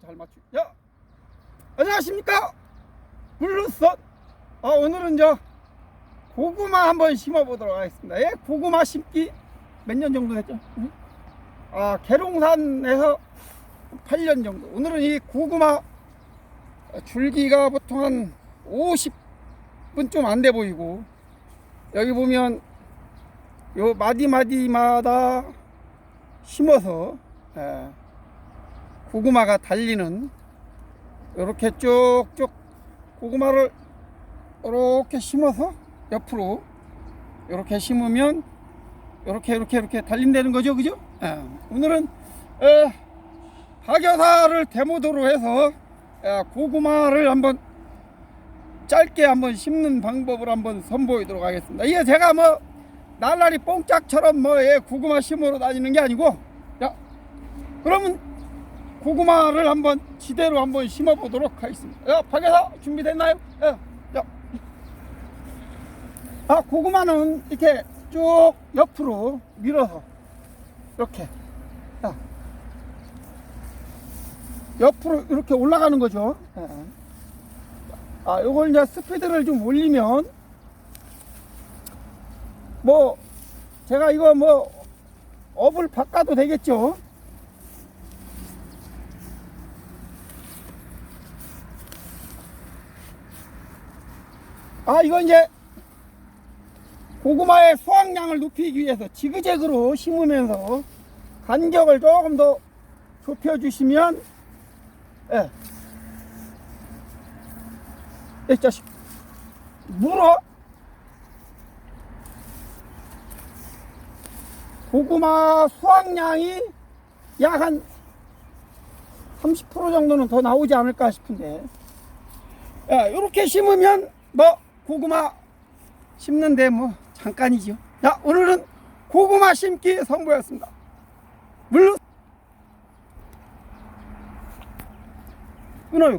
잘 맞추. 야, 안녕하십니까? 블루선. 아 오늘은 저 고구마 한번 심어보도록 하겠습니다. 예, 고구마 심기 몇 년 정도 했죠? 응? 아 계룡산에서 8년 정도. 오늘은 이 고구마 줄기가 보통 한 50분 좀 안 돼 보이고 여기 보면 요 마디 마디마다 심어서 예, 고구마가 달리는 이렇게 쭉쭉 고구마를 이렇게 심어서 옆으로 이렇게 심으면 이렇게 이렇게 이렇게 달린다는 거죠, 그죠? 예, 오늘은 에, 박여사를 데모도로 해서 에, 고구마를 한번 짧게 한번 심는 방법을 한번 선보이도록 하겠습니다. 이게 제가 뭐 날라리 뽕짝처럼 뭐 예, 고구마 심으러 다니는 게 아니고 자 그러면 고구마를 한번 지대로 한번 심어 보도록 하겠습니다. 야, 박여사 준비됐나요? 야, 야. 아, 고구마는 이렇게 쭉 옆으로 밀어서 이렇게 야. 옆으로 이렇게 올라가는 거죠. 예. 아, 요걸 이제 스피드를 좀 올리면 뭐 제가 이거 뭐 업을 바꿔도 되겠죠. 아 이건 이제 고구마의 수확량을 높이기 위해서 지그재그로 심으면서 간격을 조금 더 좁혀주시면 예. 이 자식 물어 고구마 수확량이 약 한 30% 정도는 더 나오지 않을까 싶은데 야, 이렇게 심으면 뭐 고구마 심는데 뭐 잠깐이죠. 자, 오늘은 고구마 심기 선보였습니다. 물론 끊어요.